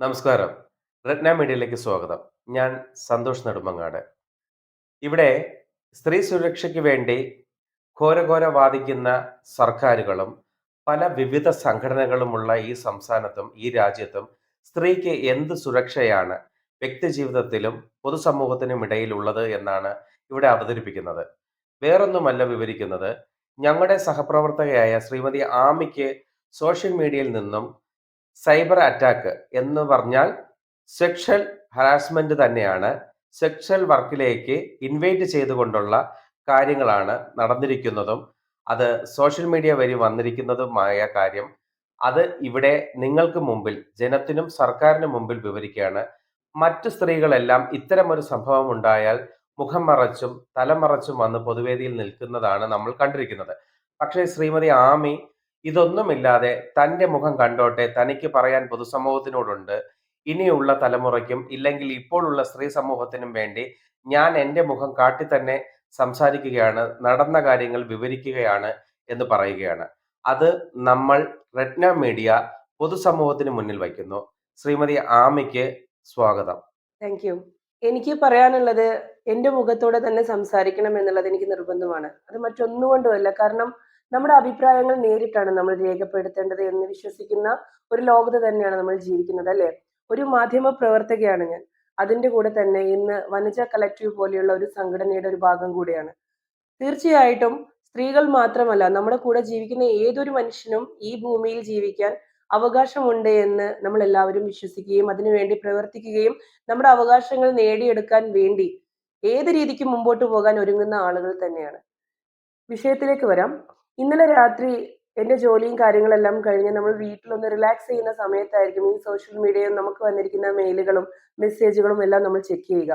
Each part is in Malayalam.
നമസ്കാരം. രത്ന മീഡിയയിലേക്ക് സ്വാഗതം. ഞാൻ സന്തോഷ് നെടുമങ്ങാട്. ഇവിടെ സ്ത്രീ സുരക്ഷയ്ക്ക് വേണ്ടി ഘോരഘോര വാദിക്കുന്ന സർക്കാരുകളും പല വിവിധ സംഘടനകളുമുള്ള ഈ സംസ്ഥാനത്തും ഈ രാജ്യത്തും സ്ത്രീക്ക് എന്ത് സുരക്ഷയാണ് വ്യക്തി ജീവിതത്തിലും പൊതുസമൂഹത്തിനും ഇടയിലുള്ളത് എന്നാണ് ഇവിടെ അവതരിപ്പിക്കുന്നത്. വേറൊന്നുമല്ല വിവരിക്കുന്നത് ഞങ്ങളുടെ സഹപ്രവർത്തകയായ ശ്രീമതി ആമിക്ക് സോഷ്യൽ മീഡിയയിൽ നിന്നും സൈബർ അറ്റാക്ക് എന്ന് പറഞ്ഞാൽ സെക്ഷൽ ഹറാസ്മെന്റ് തന്നെയാണ്. സെക്ഷൽ വർക്കിലേക്ക് ഇൻവൈറ്റ് ചെയ്തുകൊണ്ടുള്ള കാര്യങ്ങളാണ് നടന്നിരിക്കുന്നതും. അത് സോഷ്യൽ മീഡിയ വഴി വന്നിരിക്കുന്നതുമായ കാര്യം. അത് ഇവിടെ നിങ്ങൾക്ക് മുമ്പിൽ ജനത്തിനും സർക്കാരിനും മുമ്പിൽ വിവരിക്കുകയാണ്. മറ്റു സ്ത്രീകളെല്ലാം ഇത്തരമൊരു സംഭവം ഉണ്ടായാൽ മുഖം മറച്ചും തലമറച്ചും വന്ന് പൊതുവേദിയിൽ നിൽക്കുന്നതാണ് നമ്മൾ കണ്ടിരിക്കുന്നത്. പക്ഷേ ശ്രീമതി ആമി ഇതൊന്നുമില്ലാതെ തന്റെ മുഖം കണ്ടോട്ടെ തനിക്ക് പറയാൻ പൊതുസമൂഹത്തിനോടുണ്ട്. ഇനിയുള്ള തലമുറയ്ക്കും ഇല്ലെങ്കിൽ ഇപ്പോഴുള്ള സ്ത്രീ സമൂഹത്തിനും വേണ്ടി ഞാൻ എന്റെ മുഖം കാട്ടി തന്നെ സംസാരിക്കുകയാണ് നടന്ന കാര്യങ്ങൾ വിവരിക്കുകയാണ് എന്ന് പറയുകയാണ്. അത് നമ്മൾ റെഡ്ന മീഡിയ പൊതുസമൂഹത്തിന് മുന്നിൽ വയ്ക്കുന്നു. ശ്രീമതി ആമിക്ക് സ്വാഗതം. താങ്ക് യു എനിക്ക് പറയാനുള്ളത് എന്റെ മുഖത്തോടെ തന്നെ സംസാരിക്കണം എന്നുള്ളത് എനിക്ക് നിർബന്ധമാണ്. അത് മറ്റൊന്നുകൊണ്ടുമല്ല. കാരണം നമ്മുടെ അഭിപ്രായങ്ങൾ നേരിട്ടാണ് നമ്മൾ രേഖപ്പെടുത്തേണ്ടത് എന്ന് വിശ്വസിക്കുന്ന ഒരു ലോകത്ത് തന്നെയാണ് നമ്മൾ ജീവിക്കുന്നത് അല്ലെ? ഒരു മാധ്യമ പ്രവർത്തകയാണ് ഞാൻ. അതിന്റെ കൂടെ തന്നെ ഇന്ന് വനജ കളക്റ്റീവ് പോലെയുള്ള ഒരു സംഘടനയുടെ ഒരു ഭാഗം കൂടിയാണ്. തീർച്ചയായിട്ടും സ്ത്രീകൾ മാത്രമല്ല നമ്മുടെ കൂടെ ജീവിക്കുന്ന ഏതൊരു മനുഷ്യനും ഈ ഭൂമിയിൽ ജീവിക്കാൻ അവകാശമുണ്ട് എന്ന് നമ്മൾ എല്ലാവരും വിശ്വസിക്കുകയും അതിനുവേണ്ടി പ്രവർത്തിക്കുകയും നമ്മുടെ അവകാശങ്ങൾ നേടിയെടുക്കാൻ വേണ്ടി ഏത് രീതിക്ക് മുമ്പോട്ട് പോകാൻ ഒരുങ്ങുന്ന ആളുകൾ തന്നെയാണ്. വിഷയത്തിലേക്ക് വരാം. ഇന്നലെ രാത്രി എന്റെ ജോലിയും കാര്യങ്ങളെല്ലാം കഴിഞ്ഞ് നമ്മൾ വീട്ടിലൊന്ന് റിലാക്സ് ചെയ്യുന്ന സമയത്തായിരിക്കും ഈ സോഷ്യൽ മീഡിയയും നമുക്ക് വന്നിരിക്കുന്ന മെയിലുകളും മെസ്സേജുകളും എല്ലാം നമ്മൾ ചെക്ക് ചെയ്യുക.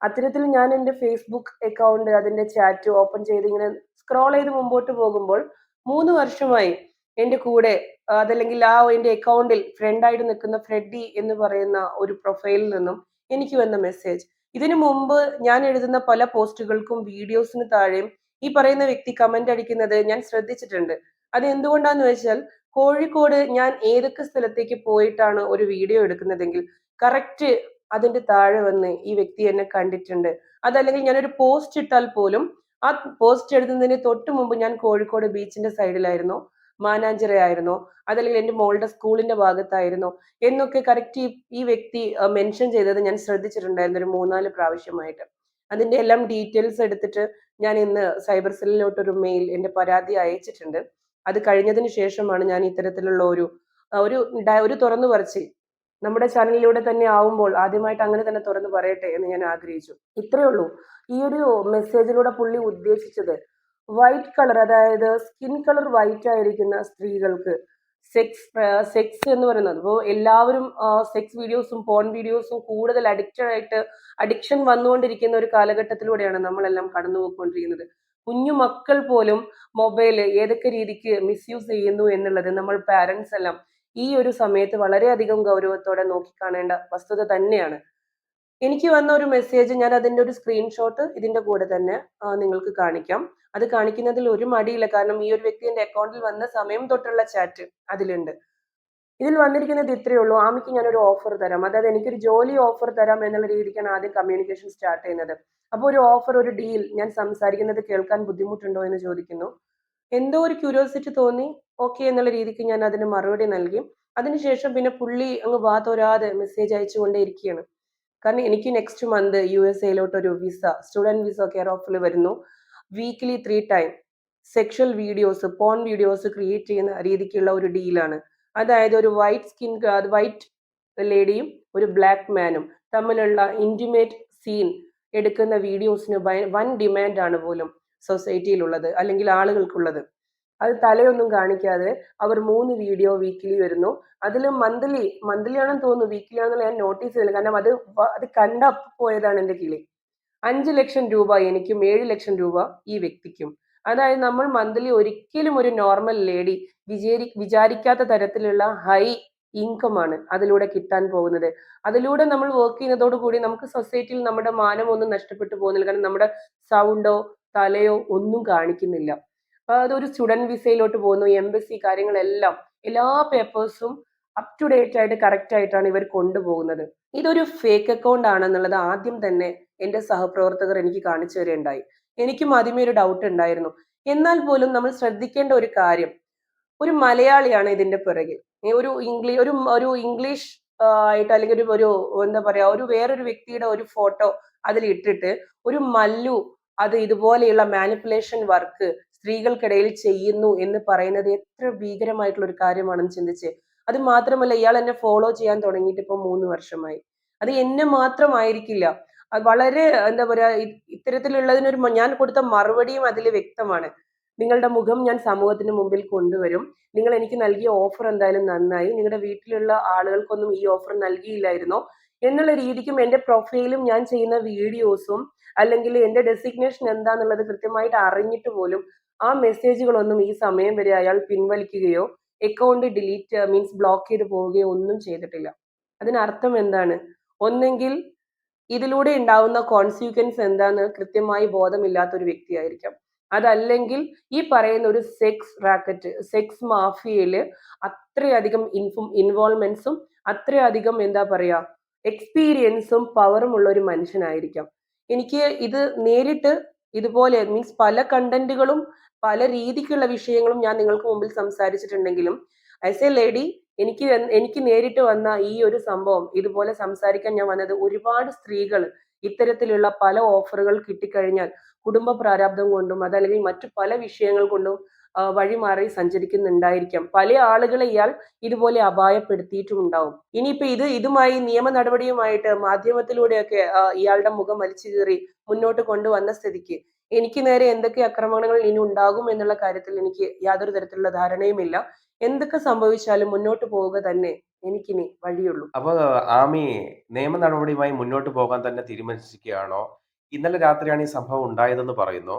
അത്തരത്തിൽ ഞാൻ എന്റെ ഫേസ്ബുക്ക് അക്കൗണ്ട് അതിന്റെ ചാറ്റ് ഓപ്പൺ ചെയ്ത് ഇങ്ങനെ സ്ക്രോൾ ചെയ്ത് മുമ്പോട്ട് പോകുമ്പോൾ മൂന്ന് വർഷമായി എന്റെ കൂടെ അതല്ലെങ്കിൽ ആ എന്റെ അക്കൗണ്ടിൽ ഫ്രണ്ടായിട്ട് നിൽക്കുന്ന ഫ്രെഡി എന്ന് പറയുന്ന ഒരു പ്രൊഫൈലിൽ നിന്നും എനിക്ക് വന്ന മെസ്സേജ് ഇതിനു മുമ്പ് ഞാൻ എഴുതുന്ന പല പോസ്റ്റുകൾക്കും വീഡിയോസിന് താഴെയും ഈ പറയുന്ന വ്യക്തി കമന്റ് അടിക്കുന്നത് ഞാൻ ശ്രദ്ധിച്ചിട്ടുണ്ട്. അത് എന്തുകൊണ്ടാന്ന് വെച്ചാൽ കോഴിക്കോട് ഞാൻ ഏതൊക്കെ സ്ഥലത്തേക്ക് പോയിട്ടാണ് ഒരു വീഡിയോ എടുക്കുന്നതെങ്കിൽ കറക്റ്റ് അതിന്റെ താഴെ വന്ന് ഈ വ്യക്തി എന്നെ കണ്ടിട്ടുണ്ട്. അതല്ലെങ്കിൽ ഞാനൊരു പോസ്റ്റ് ഇട്ടാൽ പോലും ആ പോസ്റ്റ് എഴുതുന്നതിന് തൊട്ട് മുമ്പ് ഞാൻ കോഴിക്കോട് ബീച്ചിന്റെ സൈഡിലായിരുന്നു മാനാഞ്ചിറ ആയിരുന്നോ അതല്ലെങ്കിൽ എന്റെ മോളുടെ സ്കൂളിന്റെ ഭാഗത്തായിരുന്നു എന്നൊക്കെ കറക്റ്റ് ഈ വ്യക്തി മെൻഷൻ ചെയ്തത് ഞാൻ ശ്രദ്ധിച്ചിട്ടുണ്ടായിരുന്നു ഒരു മൂന്നാൽ പ്രാവശ്യമായിട്ട്. അതിന്റെ എല്ലാം ഡീറ്റെയിൽസ് എടുത്തിട്ട് ഞാൻ ഇന്ന് സൈബർ സെല്ലിലോട്ട് ഒരു മെയിൽ എന്റെ പരാതി അയച്ചിട്ടുണ്ട്. അത് കഴിഞ്ഞതിന് ശേഷമാണ് ഞാൻ ഇത്തരത്തിലുള്ള ഒരു ഒരു ഒരു തുറന്നു പറച്ചിൽ നമ്മുടെ ചാനലിലൂടെ തന്നെ ആവുമ്പോൾ ആദ്യമായിട്ട് അങ്ങനെ തന്നെ തുറന്നു പറയട്ടെ എന്ന് ഞാൻ ആഗ്രഹിച്ചു. ഇത്രയേ ഉള്ളൂ. ഈ ഒരു മെസ്സേജിലൂടെ പുള്ളി ഉദ്ദേശിച്ചത് വൈറ്റ് കളർ അതായത് സ്കിൻ കളർ വൈറ്റ് ആയിരിക്കുന്ന സ്ത്രീകൾക്ക് സെക്സ് സെക്സ് എന്ന് പറയുന്നത്. അപ്പോൾ എല്ലാവരും സെക്സ് വീഡിയോസും പോൺ വീഡിയോസും കൂടുതൽ അഡിക്റ്റഡ് ആയിട്ട് അഡിക്ഷൻ വന്നുകൊണ്ടിരിക്കുന്ന ഒരു കാലഘട്ടത്തിലൂടെയാണ് നമ്മളെല്ലാം കടന്നുപോയിക്കൊണ്ടിരിക്കുന്നത്. കുഞ്ഞു മക്കൾ പോലും മൊബൈൽ ഏതൊക്കെ രീതിക്ക് മിസ്യൂസ് ചെയ്യുന്നു എന്നുള്ളത് നമ്മൾ പാരൻസ് എല്ലാം ഈ ഒരു സമയത്ത് വളരെയധികം ഗൗരവത്തോടെ നോക്കിക്കാണേണ്ട വസ്തുത തന്നെയാണ്. എനിക്ക് വന്ന ഒരു മെസ്സേജ് ഞാൻ അതിന്റെ ഒരു സ്ക്രീൻഷോട്ട് ഇതിന്റെ കൂടെ തന്നെ നിങ്ങൾക്ക് കാണിക്കാം. അത് കാണിക്കുന്നതിൽ ഒരു മടിയില്ല. കാരണം ഈ ഒരു വ്യക്തിന്റെ അക്കൗണ്ടിൽ വന്ന സമയം തൊട്ടുള്ള ചാറ്റ് അതിലുണ്ട്. ഇതിൽ വന്നിരിക്കുന്നത് ഇത്രയേ ഉള്ളൂ. ആമിക്ക് ഞാനൊരു ഓഫർ തരാം. അതായത് എനിക്കൊരു ജോലി ഓഫർ തരാം എന്നുള്ള രീതിക്കാണ് ആദ്യം കമ്മ്യൂണിക്കേഷൻ സ്റ്റാർട്ട് ചെയ്യുന്നത്. അപ്പോൾ ഒരു ഓഫർ ഒരു ഡീൽ ഞാൻ സംസാരിക്കുന്നത് കേൾക്കാൻ ബുദ്ധിമുട്ടുണ്ടോ എന്ന് ചോദിക്കുന്നു. എന്തോ ഒരു ക്യൂരിയോസിറ്റി തോന്നി. ഓക്കെ എന്നുള്ള രീതിക്ക് ഞാൻ അതിന് മറുപടി നൽകി. അതിനുശേഷം പിന്നെ പുള്ളി അങ്ങ് വാ തോരാതെ മെസ്സേജ് അയച്ചുകൊണ്ടേ ഇരിക്കുകയാണ്. കാരണം എനിക്ക് നെക്സ്റ്റ് മന്ത് യു എസ് എയിലോട്ട് ഒരു വിസ സ്റ്റുഡന്റ് വിസ കെയർ ഓഫിൽ വരുന്നു. Weekly three time sexual videos porn videos create ചെയ്യുന്ന രീതിക്കുള്ള ഒരു ഡീലാണ് അതായത് ഒരു വൈറ്റ് സ്കിൻ വൈറ്റ് ലേഡിയും ഒരു ബ്ലാക്ക് മാനും തമ്മിലുള്ള ഇന്റിമേറ്റ് സീൻ എടുക്കുന്ന വീഡിയോസിന് വൻ ഡിമാൻഡാണ് പോലും സൊസൈറ്റിയിലുള്ളത് അല്ലെങ്കിൽ ആളുകൾക്കുള്ളത്. അത് തലയൊന്നും കാണിക്കാതെ അവർ മൂന്ന് വീഡിയോ വീക്കിലി വരുന്നു. അതിൽ മന്ത്ലി മന്ത്ലി ആണെന്ന് തോന്നുന്നു വീക്കിലി ആണെന്നുള്ള ഞാൻ നോട്ടീസ് ചെയ്തില്ല. കാരണം അത് അത് കണ്ട പോയതാണ് എന്റെ കിളി. അഞ്ച് ലക്ഷം രൂപ എനിക്കും ഏഴ് ലക്ഷം രൂപ ഈ വ്യക്തിക്കും. അതായത് നമ്മൾ മന്ത്ലി ഒരിക്കലും ഒരു നോർമൽ ലേഡി വിചാരി വിചാരിക്കാത്ത തരത്തിലുള്ള ഹൈ ഇൻകം ആണ് അതിലൂടെ കിട്ടാൻ പോകുന്നത്. അതിലൂടെ നമ്മൾ വർക്ക് ചെയ്യുന്നതോട് കൂടി നമുക്ക് സൊസൈറ്റിയിൽ നമ്മുടെ മാനം ഒന്നും നഷ്ടപ്പെട്ടു പോകുന്നില്ല. കാരണം നമ്മുടെ സൗണ്ടോ തലയോ ഒന്നും കാണിക്കുന്നില്ല. അതൊരു സ്റ്റുഡന്റ് വിസയിലോട്ട് പോകുന്നു എംബസി കാര്യങ്ങളെല്ലാം എല്ലാ പേപ്പേഴ്സും അപ് ടു ഡേറ്റ് ആയിട്ട് കറക്റ്റ് ആയിട്ടാണ് ഇവർ കൊണ്ടുപോകുന്നത്. ഇതൊരു ഫേക്ക് അക്കൗണ്ട് ആണെന്നുള്ളത് ആദ്യം തന്നെ എന്റെ സഹപ്രവർത്തകർ എനിക്ക് കാണിച്ചു തരേണ്ടായി. എനിക്കും ആദ്യമേ ഒരു ഡൗട്ട് ഉണ്ടായിരുന്നു. എന്നാൽ പോലും നമ്മൾ ശ്രദ്ധിക്കേണ്ട ഒരു കാര്യം ഒരു മലയാളിയാണ് ഇതിന്റെ പിറകിൽ. ഒരു ഇംഗ്ലീഷ് ഒരു ഒരു ഇംഗ്ലീഷ് ആയിട്ട് അല്ലെങ്കിൽ ഒരു ഒരു എന്താ പറയാ ഒരു വേറൊരു വ്യക്തിയുടെ ഒരു ഫോട്ടോ അതിൽ ഇട്ടിട്ട് ഒരു മല്ലു അത് ഇതുപോലെയുള്ള മാനിപ്പുലേഷൻ വർക്ക് സ്ത്രീകൾക്കിടയിൽ ചെയ്യുന്നു എന്ന് പറയുന്നത് എത്ര ഭീകരമായിട്ടുള്ള ഒരു കാര്യമാണെന്ന് ചിന്തിച്ച്. അത് മാത്രമല്ല ഇയാൾ എന്നെ ഫോളോ ചെയ്യാൻ തുടങ്ങിയിട്ട് ഇപ്പൊ മൂന്ന് വർഷമായി. അത് എന്നെ മാത്രമായിരിക്കില്ല. വളരെ എന്താ പറയാ ഇത്തരത്തിലുള്ളതിനൊരു ഞാൻ കൊടുത്ത മറുപടിയും അതിൽ വ്യക്തമാണ്. നിങ്ങളുടെ മുഖം ഞാൻ സമൂഹത്തിന് മുമ്പിൽ കൊണ്ടുവരും. നിങ്ങൾ എനിക്ക് നൽകിയ ഓഫർ എന്തായാലും നന്നായി. നിങ്ങളുടെ വീട്ടിലുള്ള ആളുകൾക്കൊന്നും ഈ ഓഫർ നൽകിയില്ലായിരുന്നോ. എന്നുള്ള രീതിക്കും എന്റെ പ്രൊഫൈലും ഞാൻ ചെയ്യുന്ന വീഡിയോസും അല്ലെങ്കിൽ എന്റെ ഡെസിഗ്നേഷൻ എന്താന്നുള്ളത് കൃത്യമായിട്ട് അറിഞ്ഞിട്ട് പോലും ആ മെസ്സേജുകളൊന്നും ഈ സമയം വരെ അയാൾ പിൻവലിക്കുകയോ അക്കൗണ്ട് ഡിലീറ്റ് മീൻസ് ബ്ലോക്ക് ചെയ്ത് പോവുകയോ ഒന്നും ചെയ്തിട്ടില്ല. അതിനർത്ഥം എന്താണ്? ഒന്നെങ്കിൽ ഇതിലൂടെ ഉണ്ടാവുന്ന കോൺസിക്വൻസ് എന്താന്ന് കൃത്യമായി ബോധമില്ലാത്ത ഒരു വ്യക്തിയായിരിക്കാം. അതല്ലെങ്കിൽ ഈ പറയുന്ന ഒരു സെക്സ് റാക്കറ്റ് സെക്സ് മാഫിയയിൽ അത്രയധികം ഇൻഫോ ഇൻവോൾവ്മെന്റ്സും അത്രയധികം എന്താ പറയാ എക്സ്പീരിയൻസും പവറും ഉള്ള ഒരു മനുഷ്യനായിരിക്കാം. എനിക്ക് ഇത് നേരിട്ട് ഇതുപോലെ മീൻസ് പല കണ്ടന്റുകളും പല രീതിക്കുള്ള വിഷയങ്ങളും ഞാൻ നിങ്ങൾക്ക് മുമ്പിൽ സംസാരിച്ചിട്ടുണ്ടെങ്കിലും ആസ് എ ലേഡി എനിക്ക് എനിക്ക് നേരിട്ട് വന്ന ഈ ഒരു സംഭവം ഇതുപോലെ സംസാരിക്കാൻ ഞാൻ വന്നത് ഒരുപാട് സ്ത്രീകൾ ഇത്തരത്തിലുള്ള പല ഓഫറുകൾ കിട്ടിക്കഴിഞ്ഞാൽ കുടുംബ പ്രാരാബ്ദം കൊണ്ടും അതല്ലെങ്കിൽ മറ്റു പല വിഷയങ്ങൾ കൊണ്ടും വഴി വഴിമാറി സഞ്ചരിക്കുന്നുണ്ടായിരിക്കാം. പല ആളുകളെ ഇയാൾ ഇതുപോലെ അപായപ്പെടുത്തിയിട്ടുമുണ്ടാവും. ഇനിയിപ്പോ ഇത് ഇതുമായി നിയമ നടപടിയുമായിട്ട് മാധ്യമത്തിലൂടെയൊക്കെ ഇയാളുടെ മുഖം വലിച്ചു കീറി മുന്നോട്ട് കൊണ്ടുവന്ന സ്ഥിതിക്ക് എനിക്ക് നേരെ എന്തൊക്കെ ആക്രമണങ്ങൾ ഇനി ഉണ്ടാകും എന്നുള്ള കാര്യത്തിൽ എനിക്ക് യാതൊരു തരത്തിലുള്ള ധാരണയുമില്ല. എന്തൊക്കെ സംഭവിച്ചാലും മുന്നോട്ട് പോവുക തന്നെ എനിക്കിനി വഴിയുള്ളൂ. അപ്പൊ ആമി നിയമ നടപടിയുമായി മുന്നോട്ട് പോകാൻ തന്നെ തീരുമാനിച്ചിരിക്കുകയാണോ? ഇന്നലെ രാത്രിയാണ് ഈ സംഭവം ഉണ്ടായതെന്ന് പറയുന്നു.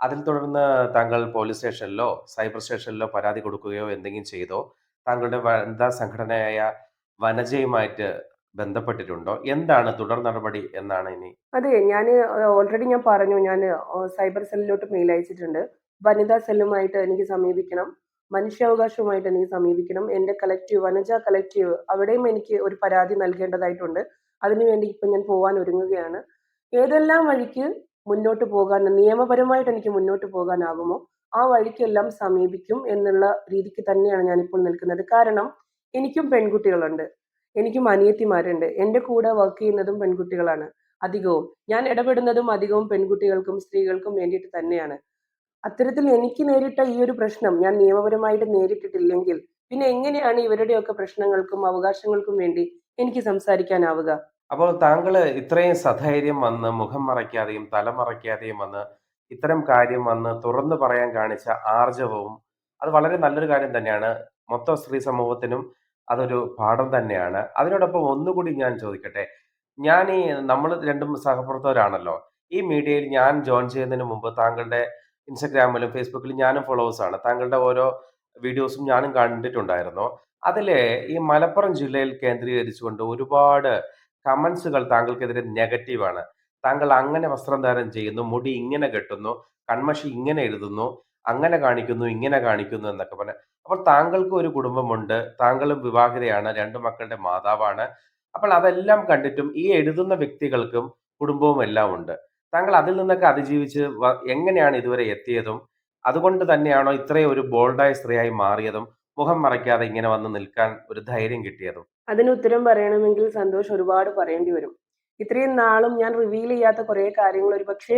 അതിൽ തുടർന്ന് താങ്കൾ പോലീസ് സ്റ്റേഷനിലോ സൈബർ സ്റ്റേഷനിലോ പരാതി കൊടുക്കുകയോ എന്തെങ്കിലും ചെയ്തോ? താങ്കളുടെ വനിതാ സംഘടനയായ വനജയുമായിട്ട് ബന്ധപ്പെട്ടിട്ടുണ്ടോ? എന്താണ് തുടർ നടപടി എന്നാണ് ഇനി? അതെ ഞാൻ ഓൾറെഡി ഞാൻ പറഞ്ഞു ഞാൻ സൈബർ സെല്ലിലോട്ട് മെയിൽ അയച്ചിട്ടുണ്ട്. വനിതാ സെല്ലുമായിട്ട് എനിക്ക് സമീപിക്കണം. മനുഷ്യാവകാശവുമായിട്ട് എനിക്ക് സമീപിക്കണം. എന്റെ കളക്റ്റീവ് വനജ കളക്റ്റീവ് അവിടെയും എനിക്ക് ഒരു പരാതി നൽകേണ്ടതായിട്ടുണ്ട്. അതിനുവേണ്ടി ഇപ്പം ഞാൻ പോകാൻ ഒരുങ്ങുകയാണ്. ഏതെല്ലാം വഴിക്ക് മുന്നോട്ട് പോകാൻ നിയമപരമായിട്ട് എനിക്ക് മുന്നോട്ട് പോകാനാകുമോ ആ വഴിക്കെല്ലാം സമീപിക്കും എന്നുള്ള രീതിക്ക് തന്നെയാണ് ഞാനിപ്പോൾ നിൽക്കുന്നത്. കാരണം എനിക്കും പെൺകുട്ടികളുണ്ട്. എനിക്കും അനിയത്തിമാരുണ്ട്. എന്റെ കൂടെ വർക്ക് ചെയ്യുന്നതും പെൺകുട്ടികളാണ്. അധികവും. ഞാൻ ഇടപെടുന്നതും അധികവും പെൺകുട്ടികൾക്കും സ്ത്രീകൾക്കും വേണ്ടിയിട്ട് തന്നെയാണ്. അത്തരത്തിൽ എനിക്ക് നേരിട്ട ഈ ഒരു പ്രശ്നം ഞാൻ നിയമപരമായിട്ട് നേരിട്ടിട്ടില്ലെങ്കിൽ പിന്നെ എങ്ങനെയാണ് ഇവരുടെയൊക്കെ പ്രശ്നങ്ങൾക്കും അവകാശങ്ങൾക്കും വേണ്ടി എനിക്ക് സംസാരിക്കാനാവുക? അപ്പോൾ താങ്കൾ ഇത്രയും സധൈര്യം വന്ന് മുഖം മറയ്ക്കാതെയും തല മറയ്ക്കാതെയും വന്ന് ഇത്തരം കാര്യം വന്ന് തുറന്നു പറയാൻ കാണിച്ച ആർജവവും അത് വളരെ നല്ലൊരു കാര്യം തന്നെയാണ്. മൊത്തം സ്ത്രീ സമൂഹത്തിനും അതൊരു പാഠം തന്നെയാണ്. അതിനോടൊപ്പം ഒന്നുകൂടി ഞാൻ ചോദിക്കട്ടെ. ഞാൻ ഈ നമ്മൾ രണ്ടും സഹപ്രവർത്തകരാണല്ലോ. ഈ മീഡിയയിൽ ഞാൻ ജോയിൻ ചെയ്യുന്നതിന് മുമ്പ് താങ്കളുടെ ഇൻസ്റ്റഗ്രാമിലും ഫേസ്ബുക്കിലും ഞാനും ഫോളോവേഴ്സ് ആണ്. താങ്കളുടെ ഓരോ വീഡിയോസും ഞാനും കണ്ടിട്ടുണ്ടായിരുന്നു. അതിലെ ഈ മലപ്പുറം ജില്ലയിൽ കേന്ദ്രീകരിച്ചുകൊണ്ട് ഒരുപാട് കമന്റ്സുകൾ താങ്കൾക്കെതിരെ നെഗറ്റീവാണ് താങ്കൾ അങ്ങനെ വസ്ത്രം ധാരം ചെയ്യുന്നു മുടി ഇങ്ങനെ കെട്ടുന്നു കൺമഷി ഇങ്ങനെ എഴുതുന്നു അങ്ങനെ കാണിക്കുന്നു ഇങ്ങനെ കാണിക്കുന്നു എന്നൊക്കെ പറഞ്ഞ്. അപ്പോൾ താങ്കൾക്ക് ഒരു കുടുംബമുണ്ട് താങ്കളും വിവാഹിതയാണ് രണ്ട് മക്കളുടെ മാതാവാണ്. അപ്പോൾ അതെല്ലാം കണ്ടിട്ടും ഈ എഴുതുന്ന വ്യക്തികൾക്കും കുടുംബവും എല്ലാം ഉണ്ട്. താങ്കൾ അതിൽ നിന്നൊക്കെ അതിജീവിച്ച് എങ്ങനെയാണ് ഇതുവരെ എത്തിയതും? അതുകൊണ്ട് തന്നെയാണോ ഇത്രയും ഒരു ബോൾഡായ സ്ത്രീയായി മാറിയതും? മുഖം മറയ്ക്കാതെ ഇങ്ങനെ വന്ന് നിൽക്കാൻ ഒരു ധൈര്യം കിട്ടിയതും? അതിന് ഉത്തരം പറയണമെങ്കിൽ സന്തോഷ് ഒരുപാട് പറയേണ്ടി വരും. ഇത്രയും നാളും ഞാൻ റിവീൽ ചെയ്യാത്ത കുറെ കാര്യങ്ങൾ ഒരു പക്ഷേ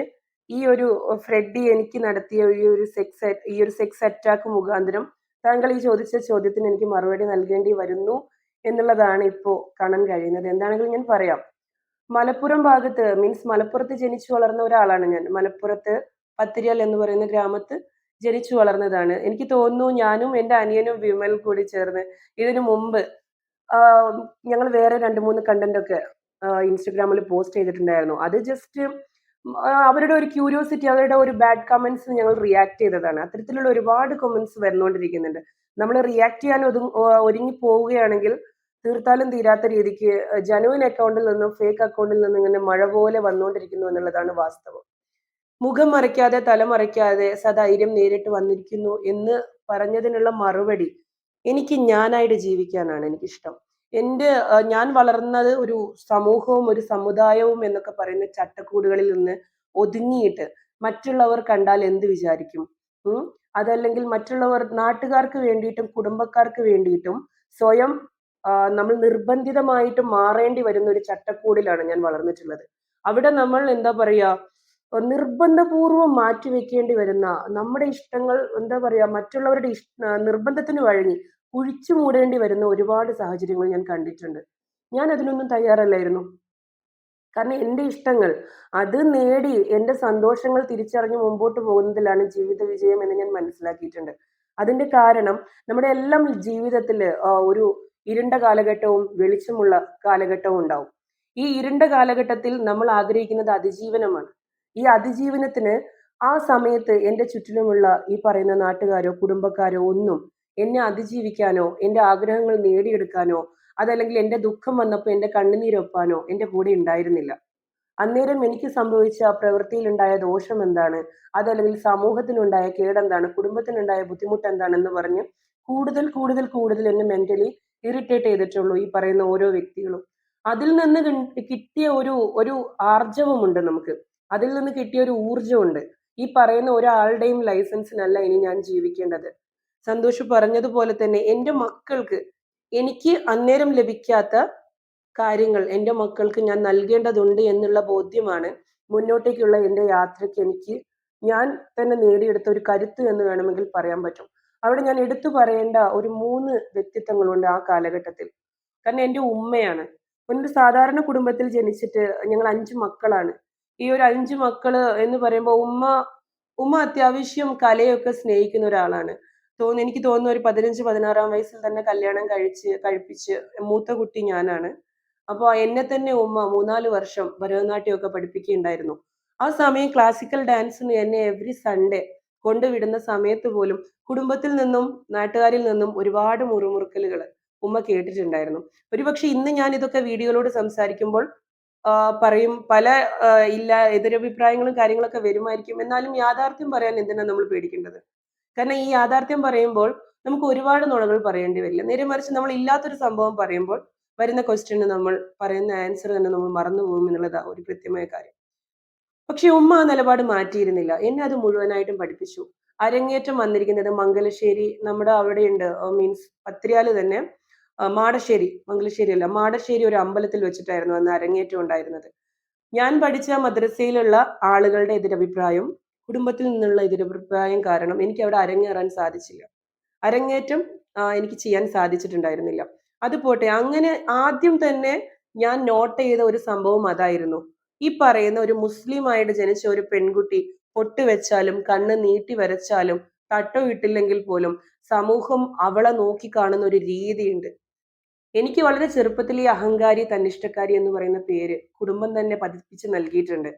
ഈ ഒരു ഫ്രെഡി എനിക്ക് നടത്തിയ ഈ ഒരു സെക്സ് ഈ ഒരു സെക്സ് അറ്റാക്ക് മുഖാന്തരം താങ്കൾ ഈ ചോദിച്ച ചോദ്യത്തിന് എനിക്ക് മറുപടി നൽകേണ്ടി വരുന്നു എന്നുള്ളതാണ് ഇപ്പോൾ കാണാൻ കഴിയുന്നത്. എന്താണെങ്കിലും ഞാൻ പറയാം. മലപ്പുറം ഭാഗത്ത് മീൻസ് മലപ്പുറത്ത് ജനിച്ചു വളർന്ന ഒരാളാണ് ഞാൻ. മലപ്പുറത്ത് പത്തിരിയൽ എന്ന് പറയുന്ന ഗ്രാമത്ത് ജനിച്ചു വളർന്നതാണ്. എനിക്ക് തോന്നുന്നു ഞാനും എന്റെ അനിയനും വിമൽ കൂടി ചേർന്ന് ഇതിനു മുമ്പ് ഞങ്ങൾ വേറെ രണ്ട് മൂന്ന് കണ്ടന്റ് ഒക്കെ ഇൻസ്റ്റഗ്രാമിൽ പോസ്റ്റ് ചെയ്തിട്ടുണ്ടായിരുന്നു. അത് ജസ്റ്റ് അവരുടെ ഒരു ക്യൂരിയോസിറ്റി അവരുടെ ഒരു ബാഡ് കമന്റ്സ് ഞങ്ങൾ റിയാക്ട് ചെയ്തതാണ്. അത്തരത്തിലുള്ള ഒരുപാട് കമന്റ്സ് വരുന്നോണ്ടിരിക്കുന്നുണ്ട്. നമ്മൾ റിയാക്ട് ചെയ്യാൻ ഒതുങ്ങി പോവുകയാണെങ്കിൽ തീർത്താലും തീരാത്ത രീതിക്ക് ജനുവിൻ അക്കൗണ്ടിൽ നിന്നും ഫേക്ക് അക്കൗണ്ടിൽ നിന്നും ഇങ്ങനെ മഴ പോലെ വന്നുകൊണ്ടിരിക്കുന്നു എന്നുള്ളതാണ് വാസ്തവം മുഖം മറയ്ക്കാതെ തല മറയ്ക്കാതെ സധൈര്യം നേരിട്ട് വന്നിരിക്കുന്നു എന്ന് പറഞ്ഞതിനുള്ള മറുപടി എനിക്ക് ഞാനായിട്ട് ജീവിക്കാനാണ് എനിക്കിഷ്ടം. എന്റെ ഞാൻ വളർന്നത് ഒരു സമൂഹവും, ഒരു സമുദായവും എന്നൊക്കെ പറയുന്ന ചട്ടക്കൂടുകളിൽ നിന്ന് ഒതുങ്ങിയിട്ട് മറ്റുള്ളവർ കണ്ടാൽ എന്ത് വിചാരിക്കും? അതല്ലെങ്കിൽ മറ്റുള്ളവർ നാട്ടുകാർക്ക് വേണ്ടിയിട്ടും കുടുംബക്കാർക്ക് വേണ്ടിയിട്ടും സ്വയം നമ്മൾ നിർബന്ധിതമായിട്ട് മാറേണ്ടി വരുന്ന ഒരു ചട്ടക്കൂടിലാണ് ഞാൻ വളർന്നിട്ടുള്ളത്. അവിടെ നമ്മൾ എന്താ പറയാ നിർബന്ധപൂർവം മാറ്റിവെക്കേണ്ടി വരുന്ന നമ്മുടെ ഇഷ്ടങ്ങൾ എന്താ പറയാ മറ്റുള്ളവരുടെ ഇഷ് ആഹ് നിർബന്ധത്തിന് വഴങ്ങി കുഴിച്ചു മൂടേണ്ടി വരുന്ന ഒരുപാട് സാഹചര്യങ്ങൾ ഞാൻ കണ്ടിട്ടുണ്ട്. ഞാൻ അതിനൊന്നും തയ്യാറല്ലായിരുന്നു. കാരണം എന്റെ ഇഷ്ടങ്ങൾ അത് നേടി എന്റെ സന്തോഷങ്ങൾ തിരിച്ചറിഞ്ഞ് മുമ്പോട്ട് പോകുന്നതിലാണ് ജീവിത വിജയം എന്ന് ഞാൻ മനസ്സിലാക്കിയിട്ടുണ്ട്. അതിന്റെ കാരണം നമ്മുടെ എല്ലാം ജീവിതത്തിൽ ആഹ് ഒരു ഇരുണ്ട കാലഘട്ടവും വെളിച്ചമുള്ള കാലഘട്ടവും ഉണ്ടാവും. ഈ ഇരുണ്ട കാലഘട്ടത്തിൽ നമ്മൾ ആഗ്രഹിക്കുന്നത് അതിജീവനമാണ്. ഈ അതിജീവനത്തിന് ആ സമയത്ത് എന്റെ ചുറ്റിലുമുള്ള ഈ പറയുന്ന നാട്ടുകാരോ, കുടുംബക്കാരോ ഒന്നും എന്നെ അതിജീവിക്കാനോ, എന്റെ ആഗ്രഹങ്ങൾ നേടിയെടുക്കാനോ, അതല്ലെങ്കിൽ എന്റെ ദുഃഖം വന്നപ്പോൾ എന്റെ കണ്ണുനീരൊപ്പാനോ എന്റെ കൂടെ ഉണ്ടായിരുന്നില്ല. അന്നേരം എനിക്ക് സംഭവിച്ച പ്രവൃത്തിയിലുണ്ടായ ദോഷം എന്താണ്? അതല്ലെങ്കിൽ സമൂഹത്തിനുണ്ടായ കേടെന്താണ്? കുടുംബത്തിനുണ്ടായ ബുദ്ധിമുട്ട് എന്താണെന്ന് പറഞ്ഞ് കൂടുതൽ, കൂടുതൽ, കൂടുതൽ എന്നെ മെന്റലി ഇറിറ്റേറ്റ് ചെയ്തിട്ടുള്ളൂ ഈ പറയുന്ന ഓരോ വ്യക്തികളും. അതിൽ നിന്ന് കിട്ടിയ ഒരു ഒരു ആർജവമുണ്ട് നമുക്ക്. അതിൽ നിന്ന് കിട്ടിയ ഒരു ഊർജമുണ്ട് ഈ പറയുന്ന ഒരാളുടെയും ലൈസൻസിനല്ല ഇനി ഞാൻ ജീവിക്കേണ്ടത്. സന്തോഷ് പറഞ്ഞതുപോലെ തന്നെ എന്റെ മക്കൾക്ക് എനിക്ക് അന്നേരം ലഭിക്കാത്ത കാര്യങ്ങൾ എന്റെ മക്കൾക്ക് ഞാൻ നൽകേണ്ടതുണ്ട് എന്നുള്ള ബോധ്യമാണ് മുന്നോട്ടേക്കുള്ള എന്റെ യാത്രയ്ക്ക് എനിക്ക് ഞാൻ തന്നെ നേടിയെടുത്ത ഒരു കരുത്ത് എന്ന് വേണമെങ്കിൽ പറയാൻ പറ്റും. അവിടെ ഞാൻ എടുത്തു പറയേണ്ട ഒരു മൂന്ന് വ്യക്തിത്വങ്ങളുണ്ട് ആ കാലഘട്ടത്തിൽ. കാരണം എന്റെ ഉമ്മയാണ്. ഒരു സാധാരണ കുടുംബത്തിൽ ജനിച്ചിട്ട് ഞങ്ങൾ അഞ്ച് മക്കളാണ്. ഈ ഒരു അഞ്ച് മക്കൾ എന്ന് പറയുമ്പോൾ ഉമ്മ ഉമ്മ അത്യാവശ്യം കലയൊക്കെ സ്നേഹിക്കുന്ന ഒരാളാണ്. തോന്നുന്നു എനിക്ക് തോന്നുന്നു ഒരു 15, 16ആം വയസ്സിൽ തന്നെ കല്യാണം കഴിച്ച് കഴിപ്പിച്ച് മൂത്ത കുട്ടി ഞാനാണ്. അപ്പോൾ എന്നെ തന്നെ ഉമ്മ 3, 4 വർഷം ഭരതനാട്യമൊക്കെ പഠിപ്പിക്കുകയുണ്ടായിരുന്നു. ആ സമയം ക്ലാസിക്കൽ ഡാൻസിന് എന്നെ എവരി സൺഡേ കൊണ്ടുവിടുന്ന സമയത്ത് പോലും കുടുംബത്തിൽ നിന്നും നാട്ടുകാരിൽ നിന്നും ഒരുപാട് മുറിമുറുക്കലുകൾ ഉമ്മ കേട്ടിട്ടുണ്ടായിരുന്നു. ഒരുപക്ഷെ ഇന്ന് ഞാൻ ഇതൊക്കെ വീഡിയോയിലൂടെ സംസാരിക്കുമ്പോൾ പറയും പല ഇല്ല എതിരഭിപ്രായങ്ങളും കാര്യങ്ങളൊക്കെ വരുമായിരിക്കും. എന്നാലും യാഥാർത്ഥ്യം പറയാൻ എന്തിനാണ് നമ്മൾ പേടിക്കേണ്ടത്? കാരണം ഈ യാഥാർത്ഥ്യം പറയുമ്പോൾ നമുക്ക് ഒരുപാട് നുണകൾ പറയേണ്ടി വരില്ല. നേരെ മറിച്ച് നമ്മൾ ഇല്ലാത്തൊരു സംഭവം പറയുമ്പോൾ വരുന്ന ക്വസ്റ്റ്യന് നമ്മൾ പറയുന്ന ആൻസർ തന്നെ നമ്മൾ മറന്നു പോകും എന്നുള്ളതാണ് ഒരു കൃത്യമായ കാര്യം. പക്ഷെ ഉമ്മ ആ നിലപാട് മാറ്റിയിരുന്നില്ല. എന്നെ അത് മുഴുവനായിട്ടും പഠിപ്പിച്ചു. അരങ്ങേറ്റം വന്നിരിക്കുന്നത് മംഗലശ്ശേരി നമ്മുടെ അവിടെയുണ്ട് ഉണ്ട് മീൻസ് പത്രിയാൽ തന്നെ മാടശ്ശേരി മംഗലശ്ശേരി അല്ല മാടശ്ശേരി ഒരു അമ്പലത്തിൽ വെച്ചിട്ടായിരുന്നു അന്ന് അരങ്ങേറ്റം ഉണ്ടായിരുന്നത്. ഞാൻ പഠിച്ച മദ്രസയിലുള്ള ആളുകളുടെ എതിരഭിപ്രായം, കുടുംബത്തിൽ നിന്നുള്ള എതിരഭിപ്രായം കാരണം എനിക്ക് അവിടെ അരങ്ങേറാൻ സാധിച്ചില്ല. അരങ്ങേറ്റം എനിക്ക് ചെയ്യാൻ സാധിച്ചിട്ടുണ്ടായിരുന്നില്ല. അത് പോട്ടെ അങ്ങനെ ആദ്യം തന്നെ ഞാൻ നോട്ട് ചെയ്ത ഒരു സംഭവം അതായിരുന്നു. ഈ പറയുന്ന ഒരു മുസ്ലിമായിട്ട് ജനിച്ച ഒരു പെൺകുട്ടി പൊട്ട് വെച്ചാലും, കണ്ണ് നീട്ടി വരച്ചാലും, തട്ടോ ഇട്ടില്ലെങ്കിൽ പോലും സമൂഹം അവളെ നോക്കി കാണുന്ന ഒരു രീതിയുണ്ട്. എനിക്ക് വളരെ ചെറുപ്പത്തിൽ ഈ അഹങ്കാരി, തന്നിഷ്ടക്കാരി എന്ന് പറയുന്ന പേര് കുടുംബം തന്നെ പതിപ്പിച്ച് നൽകിയിട്ടുണ്ട്.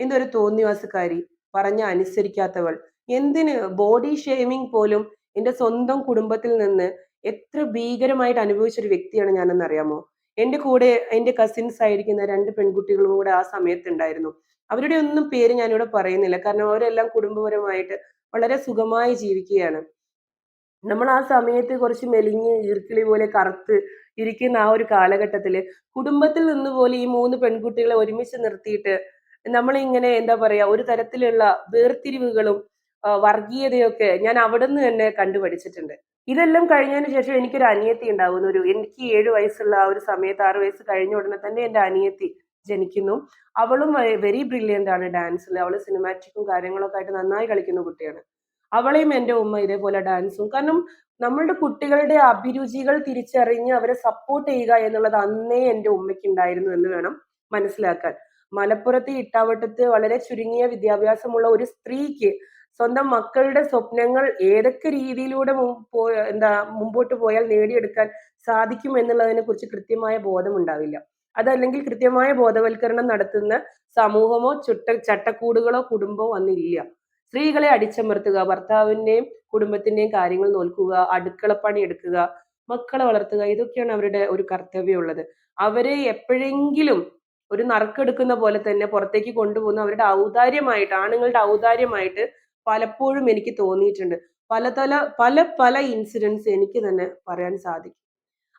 എന്തൊരു തോന്നിവാസക്കാരി, പറഞ്ഞ അനുസരിക്കാത്തവൾ, എന്തിന് ബോഡി ഷേമിംഗ് പോലും എന്റെ സ്വന്തം കുടുംബത്തിൽ നിന്ന് എത്ര ഭീകരമായിട്ട് അനുഭവിച്ച ഒരു വ്യക്തിയാണ് ഞാനെന്ന് അറിയാമോ? എന്റെ കൂടെ എന്റെ കസിൻസ് ആയിരിക്കുന്ന രണ്ട് പെൺകുട്ടികളും കൂടെ ആ സമയത്ത് ഉണ്ടായിരുന്നു. അവരുടെ ഒന്നും പേര് ഞാനിവിടെ പറയുന്നില്ല. കാരണം അവരെല്ലാം കുടുംബപരമായിട്ട് വളരെ സുഖമായി ജീവിക്കുകയാണ്. നമ്മൾ ആ സമയത്ത് കുറച്ച് മെലിഞ്ഞ് ഈർക്കിളി പോലെ കറുത്ത് ഇരിക്കുന്ന ആ ഒരു കാലഘട്ടത്തിൽ കുടുംബത്തിൽ നിന്ന് പോലെ ഈ മൂന്ന് പെൺകുട്ടികളെ ഒരുമിച്ച് നിർത്തിയിട്ട് നമ്മളിങ്ങനെ എന്താ പറയാ ഒരു തരത്തിലുള്ള വേർതിരിവുകളും വർഗീയതയൊക്കെ ഞാൻ അവിടെ നിന്ന് തന്നെ കണ്ടു പഠിച്ചിട്ടുണ്ട്. ഇതെല്ലാം കഴിഞ്ഞതിന് ശേഷം എനിക്കൊരു അനിയത്തി ഉണ്ടാകുന്നു. ഒരു എനിക്ക് 7 വയസ്സുള്ള ആ ഒരു സമയത്ത് 6 വയസ്സ് കഴിഞ്ഞ ഉടനെ തന്നെ എന്റെ അനിയത്തി ജനിക്കുന്നു. അവളും വെരി ബ്രില്യന്റ് ആണ് ഡാൻസിൽ അവൾ സിനിമാറ്റിക്കും കാര്യങ്ങളൊക്കെ ആയിട്ട് നന്നായി കളിക്കുന്ന കുട്ടിയാണ്. അവളെയും എന്റെ ഉമ്മ ഇതേപോലെ ഡാൻസും കാരണം നമ്മളുടെ കുട്ടികളുടെ അഭിരുചികൾ തിരിച്ചറിഞ്ഞ് അവരെ സപ്പോർട്ട് ചെയ്യുക എന്നുള്ളത് അന്നേ എന്റെ ഉമ്മയ്ക്ക് ഉണ്ടായിരുന്നു എന്ന് വേണം മനസ്സിലാക്കാൻ. മലപ്പുറത്തെ ഇട്ടാവട്ടത്ത് വളരെ ചുരുങ്ങിയ വിദ്യാഭ്യാസമുള്ള ഒരു സ്ത്രീക്ക് സ്വന്തം മക്കളുടെ സ്വപ്നങ്ങൾ ഏതൊക്കെ രീതിയിലൂടെ എന്താ മുമ്പോട്ട് പോയാൽ നേടിയെടുക്കാൻ സാധിക്കും എന്നുള്ളതിനെ കുറിച്ച് കൃത്യമായ ബോധമുണ്ടാവില്ല. അതല്ലെങ്കിൽ കൃത്യമായ ബോധവൽക്കരണം നടത്തുന്ന സമൂഹമോ ചുട്ട ചട്ടക്കൂടുകളോ കുടുംബമോ അന്നില്ല. സ്ത്രീകളെ അടിച്ചമർത്തുക, ഭർത്താവിന്റെയും കുടുംബത്തിന്റെയും കാര്യങ്ങൾ നോൽക്കുക അടുക്കളപ്പണി എടുക്കുക, മക്കളെ വളർത്തുക ഇതൊക്കെയാണ് അവരുടെ ഒരു കർത്തവ്യമുള്ളത്. അവരെ എപ്പോഴെങ്കിലും ഒരു നറുക്കെടുക്കുന്ന പോലെ തന്നെ പുറത്തേക്ക് കൊണ്ടുപോകുന്ന അവരുടെ ഔദാര്യമായിട്ട് ആണുങ്ങളുടെ ഔദാര്യമായിട്ട് പലപ്പോഴും എനിക്ക് തോന്നിയിട്ടുണ്ട്. പല തല പല പല ഇൻസിഡൻസ് എനിക്ക് തന്നെ പറയാൻ സാധിക്കും.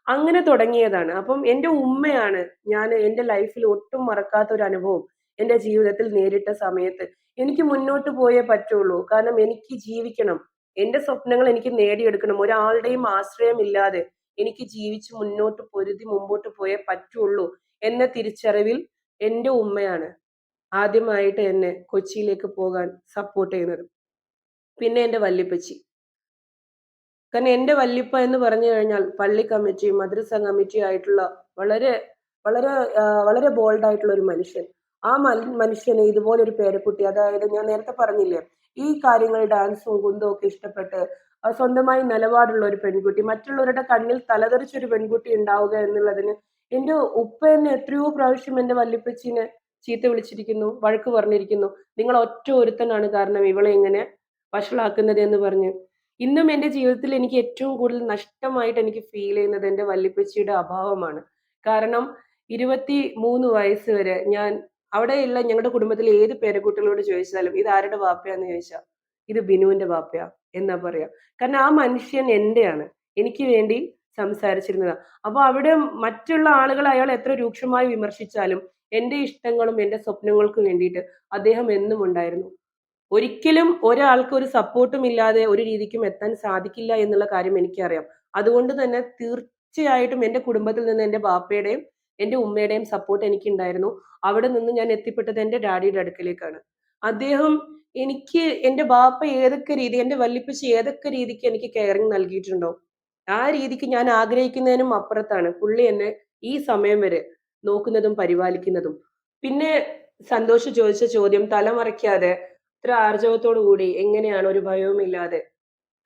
അങ്ങനെ തുടങ്ങിയതാണ്. അപ്പം എന്റെ ഉമ്മയാണ് ഞാൻ എന്റെ ലൈഫിൽ ഒട്ടും മറക്കാത്ത ഒരു അനുഭവം എന്റെ ജീവിതത്തിൽ നേരിട്ട സമയത്ത്. എനിക്ക് മുന്നോട്ട് പോയേ പറ്റുള്ളൂ. കാരണം എനിക്ക് ജീവിക്കണം. എന്റെ സ്വപ്നങ്ങൾ എനിക്ക് നേടിയെടുക്കണം. ഒരാളുടെയും ആശ്രയമില്ലാതെ എനിക്ക് ജീവിച്ച് മുന്നോട്ട് പൊരുതി മുമ്പോട്ട് പോയേ പറ്റുള്ളൂ എന്ന തിരിച്ചറിവിൽ എന്റെ ഉമ്മയാണ് ആദ്യമായിട്ട് എന്നെ കൊച്ചിയിലേക്ക് പോകാൻ സപ്പോർട്ട് ചെയ്യുന്നത്. പിന്നെ എന്റെ വല്യപ്പച്ചി. കാരണം എന്റെ വല്യപ്പ എന്ന് പറഞ്ഞു കഴിഞ്ഞാൽ പള്ളി കമ്മിറ്റി മദ്രസ കമ്മിറ്റി ആയിട്ടുള്ള വളരെ വളരെ വളരെ ബോൾഡ് ആയിട്ടുള്ള ഒരു മനുഷ്യൻ. ആ മനുഷ്യന് ഇതുപോലെ ഒരു പേരക്കുട്ടി അതായത് ഞാൻ നേരത്തെ പറഞ്ഞില്ലേ ഈ കാര്യങ്ങൾ ഡാൻസും കുന്തവും ഒക്കെ ഇഷ്ടപ്പെട്ട് സ്വന്തമായി നിലപാടുള്ള ഒരു പെൺകുട്ടി മറ്റുള്ളവരുടെ കണ്ണിൽ തലതെറിച്ചൊരു പെൺകുട്ടി ഉണ്ടാവുക എന്നുള്ളതിന് എന്റെ ഉപ്പ എന്നെ എത്രയോ പ്രാവശ്യം എന്റെ വല്യപ്പച്ചിനെ ചീത്ത വിളിച്ചിരിക്കുന്നു വഴക്ക് പറഞ്ഞിരിക്കുന്നു. നിങ്ങൾ ഒറ്റ ഒരുത്തനാണ് കാരണം ഇവളെ ഇങ്ങനെ വഷളാക്കുന്നത് എന്ന് പറഞ്ഞ്. ഇന്നും എന്റെ ജീവിതത്തിൽ എനിക്ക് ഏറ്റവും കൂടുതൽ നഷ്ടമായിട്ട് എനിക്ക് ഫീൽ ചെയ്യുന്നത് എന്റെ വല്ലിപ്പച്ചിയുടെ അഭാവമാണ്. കാരണം ഇരുപത്തി മൂന്ന് വയസ്സ് വരെ ഞാൻ അവിടെയുള്ള ഞങ്ങളുടെ കുടുംബത്തിൽ ഏത് പേരക്കുട്ടികളോട് ചോദിച്ചാലും ഇത് ആരുടെ വാപ്പയാന്ന് ചോദിച്ചാൽ ഇത് ബിനുവിന്റെ വാപ്പയാ എന്നാ പറയാ. കാരണം ആ മനുഷ്യൻ എന്റെയാണ് എനിക്ക് വേണ്ടി സംസാരിച്ചിരുന്നത്. അപ്പൊ അവിടെ മറ്റുള്ള ആളുകൾ അയാൾ എത്ര രൂക്ഷമായി വിമർശിച്ചാലും എന്റെ ഇഷ്ടങ്ങളും എന്റെ സ്വപ്നങ്ങൾക്കും വേണ്ടിയിട്ട് അദ്ദേഹം എന്നും ഉണ്ടായിരുന്നു. ഒരിക്കലും ഒരാൾക്ക് ഒരു സപ്പോർട്ടും ഇല്ലാതെ ഒരു രീതിക്കും എത്താൻ സാധിക്കില്ല എന്നുള്ള കാര്യം എനിക്കറിയാം. അതുകൊണ്ട് തന്നെ തീർച്ചയായിട്ടും എന്റെ കുടുംബത്തിൽ നിന്ന് എന്റെ ബാപ്പയുടെയും എന്റെ ഉമ്മയുടെയും സപ്പോർട്ട് എനിക്കുണ്ടായിരുന്നു. അവിടെ നിന്ന് ഞാൻ എത്തിപ്പെട്ടത് എന്റെ ഡാഡിയുടെ അടുക്കലേക്കാണ്. അദ്ദേഹം എനിക്ക് എന്റെ ബാപ്പ ഏതൊക്കെ രീതി എന്റെ വല്ലിപ്പിച്ച് ഏതൊക്കെ രീതിക്ക് എനിക്ക് കെയറിങ് നൽകിയിട്ടുണ്ടോ ആ രീതിക്ക് ഞാൻ ആഗ്രഹിക്കുന്നതിനും അപ്പുറത്താണ് പുള്ളി എന്നെ ഈ സമയം വരെ നോക്കുന്നതും പരിപാലിക്കുന്നതും. പിന്നെ സന്തോഷ് ചോദിച്ച ചോദ്യം തലമറയ്ക്കാതെ ഇത്ര ആർജവത്തോടു കൂടി എങ്ങനെയാണ് ഒരു ഭയവുമില്ലാതെ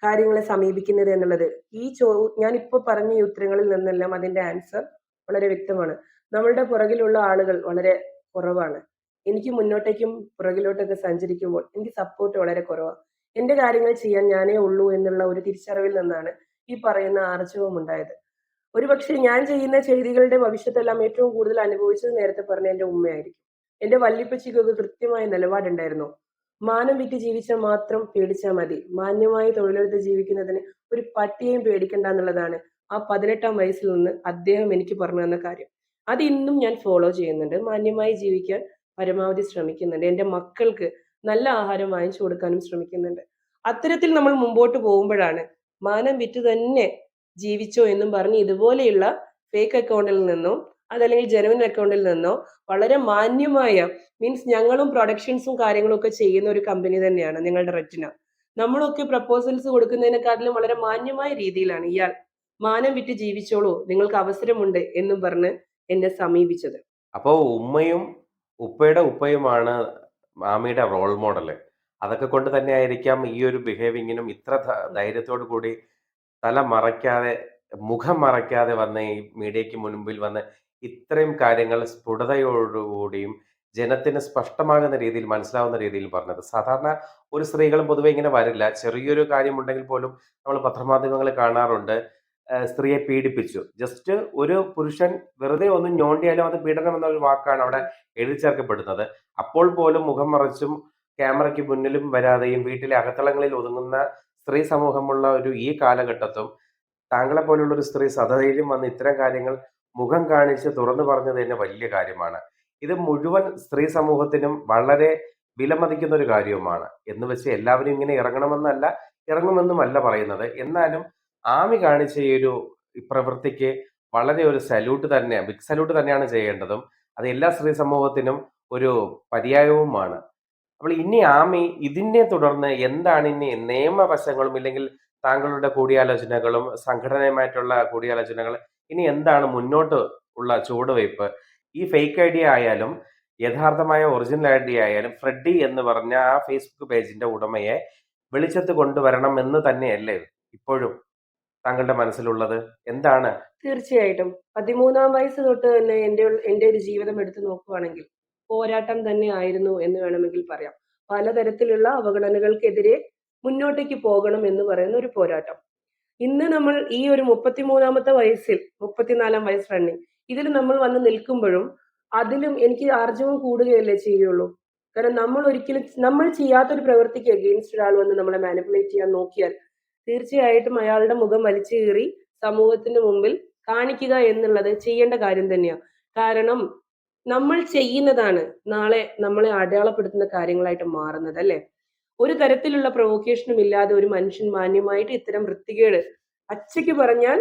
കാര്യങ്ങളെ സമീപിക്കുന്നത് എന്നുള്ളത്? ഈ ചോ ഞാനിപ്പോൾ പറഞ്ഞ ഈ ഉത്തരങ്ങളിൽ നിന്നെല്ലാം അതിന്റെ ആൻസർ വളരെ വ്യക്തമാണ്. നമ്മളുടെ പുറകിലുള്ള ആളുകൾ വളരെ കുറവാണ്. എനിക്ക് മുന്നോട്ടേക്കും പുറകിലോട്ടൊക്കെ സഞ്ചരിക്കുമ്പോൾ എനിക്ക് സപ്പോർട്ട് വളരെ കുറവാണ് എന്റെ കാര്യങ്ങൾ ചെയ്യാൻ ഞാനേ ഉള്ളൂ എന്നുള്ള ഒരു തിരിച്ചറിവിൽ നിന്നാണ് ഈ പറയുന്ന ആർജവം ഉണ്ടായത്. ഒരുപക്ഷെ ഞാൻ ചെയ്യുന്ന ചെയ്തികളുടെ ഭവിഷ്യത്തെല്ലാം ഏറ്റവും കൂടുതൽ അനുഭവിച്ചത് നേരത്തെ പറഞ്ഞ എന്റെ ഉമ്മയായിരിക്കും. എന്റെ വല്യപ്പച്ചിക്കൊക്കെ കൃത്യമായ നിലപാടുണ്ടായിരുന്നു. മാനം വിറ്റ് ജീവിച്ചാൽ മാത്രം പേടിച്ചാൽ മതി. മാന്യമായി തൊഴിലെടുത്ത് ജീവിക്കുന്നതിന് ഒരു പട്ടിയെയും പേടിക്കണ്ട എന്നുള്ളതാണ് ആ പതിനെട്ടാം വയസ്സിൽ നിന്ന് അദ്ദേഹം എനിക്ക് പറഞ്ഞു തന്ന കാര്യം. അത് ഇന്നും ഞാൻ ഫോളോ ചെയ്യുന്നുണ്ട്. മാന്യമായി ജീവിക്കാൻ പരമാവധി ശ്രമിക്കുന്നുണ്ട്. എന്റെ മക്കൾക്ക് നല്ല ആഹാരം വാങ്ങിച്ചു കൊടുക്കാനും ശ്രമിക്കുന്നുണ്ട്. അത്തരത്തിൽ നമ്മൾ മുമ്പോട്ട് പോകുമ്പോഴാണ് മാനം വിറ്റ് തന്നെ ജീവിച്ചോ എന്നും പറഞ്ഞ് ഇതുപോലെയുള്ള ഫേക്ക് അക്കൗണ്ടിൽ നിന്നോ അതല്ലെങ്കിൽ ജെനുവിൻ അക്കൗണ്ടിൽ നിന്നോ വളരെ മാന്യമായ മീൻസ് ഞങ്ങളും പ്രൊഡക്ഷൻസും കാര്യങ്ങളും ഒക്കെ ചെയ്യുന്ന ഒരു കമ്പനി തന്നെയാണ് നിങ്ങളുടെ റെറ്റിന നമ്മളൊക്കെ പ്രപ്പോസൽസ് കൊടുക്കുന്നതിനെക്കാട്ടിലും വളരെ മാന്യമായ രീതിയിലാണ് ഇയാൾ മാനം വിറ്റ് ജീവിച്ചോളൂ നിങ്ങൾക്ക് അവസരമുണ്ട് എന്നും പറഞ്ഞ് എന്നെ സമീപിച്ചത്. അപ്പോ ഉമ്മയും ഉപ്പയുടെ ഉപ്പയുമാണ് മാമിയുടെ റോൾ മോഡൽ അതൊക്കെ കൊണ്ട് തന്നെ ആയിരിക്കാം ഈ ഒരു ബിഹേവിങ്ങിനും ഇത്ര ധൈര്യത്തോടു കൂടി തല മറയ്ക്കാതെ മുഖം മറയ്ക്കാതെ വന്ന് ഈ മീഡിയയ്ക്ക് മുൻപിൽ വന്ന് ഇത്രയും കാര്യങ്ങൾ സ്ഫുടതയോടുകൂടിയും ജനത്തിന് സ്പഷ്ടമാകുന്ന രീതിയിൽ മനസ്സിലാവുന്ന രീതിയിൽ പറഞ്ഞത്. സാധാരണ ഒരു സ്ത്രീകളും പൊതുവെ ഇങ്ങനെ വരില്ല. ചെറിയൊരു കാര്യമുണ്ടെങ്കിൽ പോലും നമ്മൾ പത്രമാധ്യമങ്ങൾ കാണാറുണ്ട്. സ്ത്രീയെ പീഡിപ്പിച്ചു. ജസ്റ്റ് ഒരു പുരുഷൻ വെറുതെ ഒന്ന് ഞോണ്ടിയാലും അത് പീഡനം എന്നൊരു വാക്കാണ് അവിടെ എഴുതി ചേർക്കപ്പെടുന്നത് അപ്പോൾ പോലും മുഖം മറച്ചും ക്യാമറയ്ക്ക് മുന്നിലും വരാതെയും വീട്ടിലെ അകത്തളങ്ങളിൽ ഒതുങ്ങുന്ന സ്ത്രീ സമൂഹമുള്ള ഒരു ഈ കാലഘട്ടത്തും താങ്കളെ പോലുള്ള ഒരു സ്ത്രീ സധൈര്യം വന്ന് ഇത്തരം കാര്യങ്ങൾ മുഖം കാണിച്ച് തുറന്നു പറഞ്ഞത് തന്നെ വലിയ കാര്യമാണ്. ഇത് മുഴുവൻ സ്ത്രീ സമൂഹത്തിനും വളരെ വിലമതിക്കുന്ന ഒരു കാര്യവുമാണ്. എന്ന് വെച്ച് എല്ലാവരും ഇങ്ങനെ ഇറങ്ങണമെന്നല്ല ഇറങ്ങുമെന്നുമല്ല പറയുന്നത്. എന്നാലും ആമി കാണിച്ച ഈ ഒരു പ്രവൃത്തിക്ക് വളരെ ഒരു സല്യൂട്ട് തന്നെ ബിഗ് സല്യൂട്ട് തന്നെയാണ് ചെയ്യേണ്ടതും. അത് എല്ലാ സ്ത്രീ സമൂഹത്തിനും ഒരു പര്യായവുമാണ്. അപ്പോൾ ഇനി ആമി ഇതിനെ തുടർന്ന് എന്താണ് ഇനി നിയമവശങ്ങളും ഇല്ലെങ്കിൽ താങ്കളുടെ കൂടിയാലോചനകളും സംഘടനയുമായിട്ടുള്ള കൂടിയാലോചനകൾ ഇനി എന്താണ് മുന്നോട്ട് ഉള്ള ചുവടുവയ്പ് ഈ ഫേക്ക് ഐഡിയ ആയാലും യഥാർത്ഥമായ ഒറിജിനൽ ഐഡിയ ആയാലും ഫ്രെഡി എന്ന് പറഞ്ഞ ആ ഫേസ്ബുക്ക് പേജിന്റെ ഉടമയെ വെളിച്ചത്ത് കൊണ്ടുവരണം എന്ന് തന്നെയല്ലേ ഇപ്പോഴും താങ്കളുടെ മനസ്സിലുള്ളത്? എന്താണ്? തീർച്ചയായിട്ടും. പതിമൂന്നാം വയസ്സ് തൊട്ട് തന്നെ എന്റെ എന്റെ ഒരു ജീവിതം എടുത്തു നോക്കുവാണെങ്കിൽ പോരാട്ടം തന്നെ ആയിരുന്നു എന്ന് വേണമെങ്കിൽ പറയാം. പലതരത്തിലുള്ള അവഗണനകൾക്കെതിരെ മുന്നോട്ടേക്ക് പോകണം എന്ന് പറയുന്ന ഒരു പോരാട്ടം. ഇന്ന് നമ്മൾ ഈ ഒരു മുപ്പത്തിമൂന്നാമത്തെ വയസ്സിൽ മുപ്പത്തിനാലാം വയസ്സ് റണ്ണിങ് ഇതിൽ നമ്മൾ വന്ന് നിൽക്കുമ്പോഴും അതിലും എനിക്ക് ആർജവം കൂടുകയല്ലേ ചെയ്യുള്ളൂ കാരണം നമ്മൾ ഒരിക്കലും നമ്മൾ ചെയ്യാത്തൊരു പ്രവൃത്തിക്ക് അഗെയിൻസ്റ്റ് ഒരാൾ വന്ന് നമ്മളെ മാനിപ്പുലേറ്റ് ചെയ്യാൻ നോക്കിയാൽ തീർച്ചയായിട്ടും അയാളുടെ മുഖം വലിച്ചു കീറി സമൂഹത്തിന് മുമ്പിൽ കാണിക്കുക എന്നുള്ളത് ചെയ്യേണ്ട കാര്യം തന്നെയാണ് കാരണം നമ്മൾ ചെയ്യുന്നതാണ് നാളെ നമ്മളെ അടയാളപ്പെടുത്തുന്ന കാര്യങ്ങളായിട്ട് മാറുന്നത് അല്ലെ? ഒരു തരത്തിലുള്ള പ്രൊവോക്കേഷനും ഇല്ലാതെ ഒരു മനുഷ്യൻ മാന്യമായിട്ട് ഇത്തരം വൃത്തികേട് അച്ചയ്ക്ക് പറഞ്ഞാൽ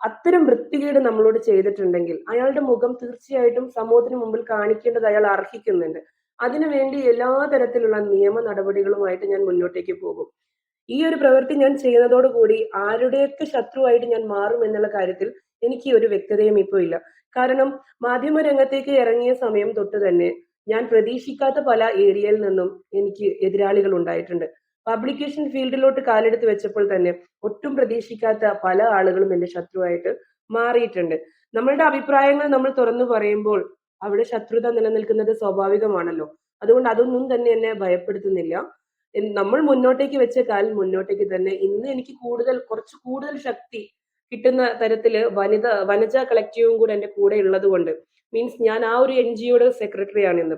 അത്തരം വൃത്തികേട് നമ്മളോട് ചെയ്തിട്ടുണ്ടെങ്കിൽ അയാളുടെ മുഖം തീർച്ചയായിട്ടും സമൂഹത്തിന് മുമ്പിൽ കാണിക്കേണ്ടത് അയാൾ അർഹിക്കുന്നുണ്ട്. അതിനുവേണ്ടി എല്ലാ തരത്തിലുള്ള നിയമ നടപടികളുമായിട്ട് ഞാൻ മുന്നോട്ടേക്ക് പോകും. ഈ ഒരു പ്രവൃത്തി ഞാൻ ചെയ്യുന്നതോടുകൂടി ആരുടെയൊക്കെ ശത്രുവായിട്ട് ഞാൻ മാറും എന്നുള്ള കാര്യത്തിൽ എനിക്ക് ഒരു വ്യക്തതയും ഇപ്പോൾ ഇല്ല. കാരണം മാധ്യമരംഗത്തേക്ക് ഇറങ്ങിയ സമയം തൊട്ട് തന്നെ ഞാൻ പ്രതീക്ഷിക്കാത്ത പല ഏരിയയിൽ നിന്നും എനിക്ക് എതിരാളികൾ ഉണ്ടായിട്ടുണ്ട്. പബ്ലിക്കേഷൻ ഫീൽഡിലോട്ട് കാലെടുത്ത് വെച്ചപ്പോൾ തന്നെ ഒട്ടും പ്രതീക്ഷിക്കാത്ത പല ആളുകളും എന്റെ ശത്രുവായിട്ട് മാറിയിട്ടുണ്ട്. നമ്മളുടെ അഭിപ്രായങ്ങൾ നമ്മൾ തുറന്നു പറയുമ്പോൾ അവിടെ ശത്രുത നിലനിൽക്കുന്നത് സ്വാഭാവികമാണല്ലോ. അതുകൊണ്ട് അതൊന്നും തന്നെ എന്നെ ഭയപ്പെടുത്തുന്നില്ല. നമ്മൾ മുന്നോട്ടേക്ക് വെച്ച കാൽ മുന്നോട്ടേക്ക് തന്നെ ഇന്ന് എനിക്ക് കൂടുതൽ കുറച്ച് കൂടുതൽ ശക്തി കിട്ടുന്ന തരത്തിൽ വനിത വനജ കളക്റ്റീവും കൂടെ എന്റെ കൂടെ ഉള്ളത് കൊണ്ട് മീൻസ് ഞാൻ ആ ഒരു എൻ ജിഒയുടെ സെക്രട്ടറി ആണ് ഇന്ന്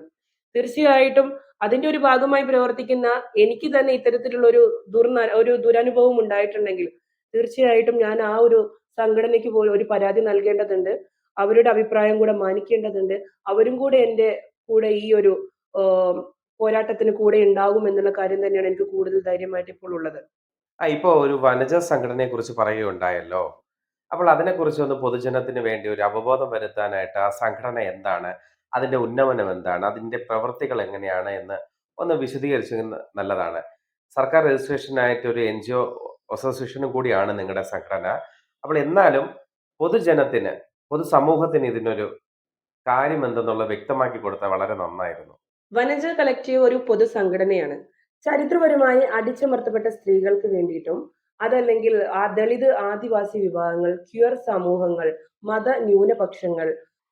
തീർച്ചയായിട്ടും അതിന്റെ ഒരു ഭാഗമായി പ്രവർത്തിക്കുന്ന എനിക്ക് തന്നെ ഇത്തരത്തിലുള്ള ഒരു ദുർന ഒരു ദുരനുഭവം ഉണ്ടായിട്ടുണ്ടെങ്കിൽ തീർച്ചയായിട്ടും ഞാൻ ആ ഒരു സംഘടനയ്ക്ക് പോലും ഒരു പരാതി നൽകേണ്ടതുണ്ട്. അവരുടെ അഭിപ്രായം കൂടെ മാനിക്കേണ്ടതുണ്ട്. അവരും കൂടെ എന്റെ കൂടെ ഈ ഒരു പോരാട്ടത്തിന് കൂടെ ഉണ്ടാകും എന്നുള്ള കാര്യം തന്നെയാണ് എനിക്ക് കൂടുതൽ ധൈര്യമായിട്ട് ഇപ്പോൾ ഉള്ളത്. ഇപ്പോ ഒരു വനജ സംഘടനയെ കുറിച്ച് പറയുകയുണ്ടായല്ലോ. അപ്പോൾ അതിനെക്കുറിച്ച് ഒന്ന് പൊതുജനത്തിന് വേണ്ടി ഒരു അവബോധം വരുത്താനായിട്ട് ആ സംഘടന എന്താണ്? അതിന്റെ ഉന്നമനം എന്താണ്? അതിന്റെ പ്രവൃത്തികൾ എങ്ങനെയാണ് എന്ന് ഒന്ന് വിശദീകരിച്ച് നല്ലതാണ്. സർക്കാർ രജിസ്ട്രേഷനായിട്ട് ഒരു എൻ ജി ഒ അസോസിയേഷനും കൂടിയാണ് നിങ്ങളുടെ സംഘടന. അപ്പോൾ എന്നാലും പൊതുജനത്തിന് പൊതുസമൂഹത്തിന് ഇതിനൊരു കാര്യം എന്തെന്നുള്ള വ്യക്തമാക്കി കൊടുത്താൽ വളരെ നന്നായിരുന്നു. വനജ കളക്റ്റീവ് ഒരു പൊതുസംഘടനയാണ്. ചരിത്രപരമായി അടിച്ചമർത്തപ്പെട്ട സ്ത്രീകൾക്ക് വേണ്ടിയിട്ടും അതല്ലെങ്കിൽ ആ ദളിത് ആദിവാസി വിഭാഗങ്ങൾ ക്യൂർ സമൂഹങ്ങൾ മത ന്യൂനപക്ഷങ്ങൾ